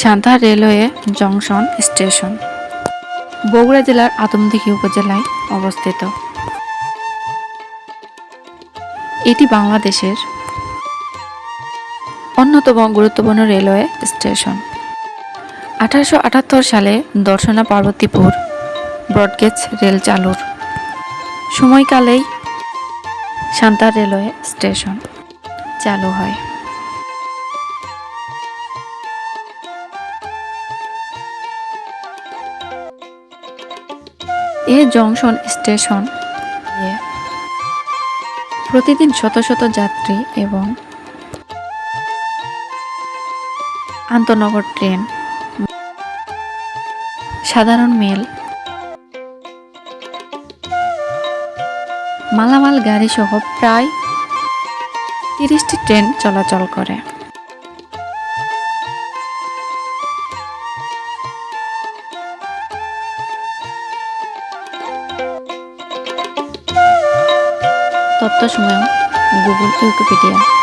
Santa railway junction station. Bogura জেলার আদমদিঘি উপজেলায় অবস্থিত। এটি বাংলাদেশের অন্যতম গুরুত্বপূর্ণ রেলওয়ে স্টেশন। আঠারোশো আটাত্তর সালে দর্শনা পার্বতীপুর ব্রডগেজ রেল চালুর সময়কালেই সান্তার রেলওয়ে স্টেশন চালু হয়। এ জংশন স্টেশন। প্রতিদিন শত শত যাত্রী এবং আন্তনগর ট্রেন। সাধারণ মেল। মালামাল গাড়ি সহ প্রায় তিরিশটি ট্রেন চলাচল করে। তথ্য সময় গুগল উইকিপিডিয়া।